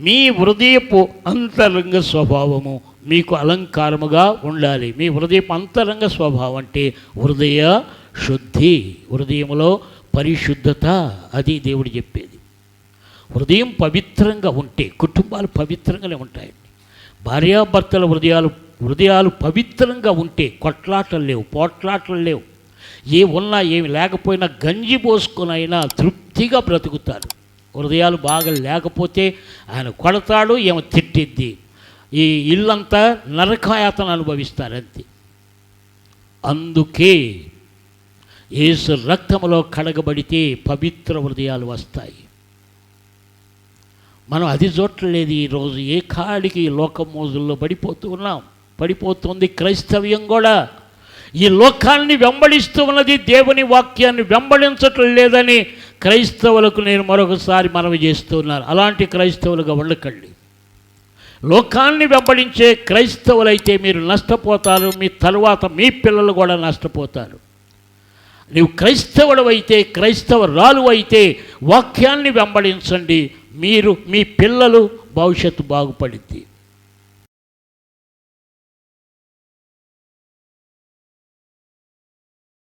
మీ హృదయపు అంతరంగ స్వభావము మీకు అలంకారముగా ఉండాలి. మీ హృదయపు అంతరంగ స్వభావం అంటే హృదయ శుద్ధి హృదయంలో పరిశుద్ధత అది దేవుడు చెప్పేది. హృదయం పవిత్రంగా ఉంటే కుటుంబాలు పవిత్రంగానే ఉంటాయండి భార్యాభర్తల హృదయాలు హృదయాలు పవిత్రంగా ఉంటే కొట్లాటలు లేవు పోట్లాటలు లేవు. ఏ ఉన్నా ఏమి లేకపోయినా గంజి పోసుకునైనా తృప్తిగా బ్రతుకుతారు. హృదయాలు బాగా లేకపోతే ఆయన కొడతాడు ఏమో తిట్టిద్ది. ఈ ఇల్లంతా నరకాయాతను అనుభవిస్తారు అంతే అందుకే ఏసు రక్తంలో కడగబడితే పవిత్ర హృదయాలు వస్తాయి. మనం అది చూడలేదు ఈరోజు ఏ కాడికి ఈ లోక మోజుల్లో పడిపోతూ ఉన్నాం. పడిపోతుంది క్రైస్తవ్యం కూడా. ఈ లోకాన్ని వెంబడిస్తూ ఉన్నది దేవుని వాక్యాన్ని వెంబడించటం లేదని క్రైస్తవులకు నేను మరొకసారి మనవి చేస్తున్నాను. అలాంటి క్రైస్తవులుగా ఉండకండి. లోకాన్ని వెంబడించే క్రైస్తవులైతే మీరు నష్టపోతారు మీ తరువాత మీ పిల్లలు కూడా నష్టపోతారు. నీవు క్రైస్తవుడు అయితే క్రైస్తవ రాలు అయితే వాక్యాన్ని వెంబడించండి. మీరు మీ పిల్లలు భవిష్యత్తు బాగుపడింది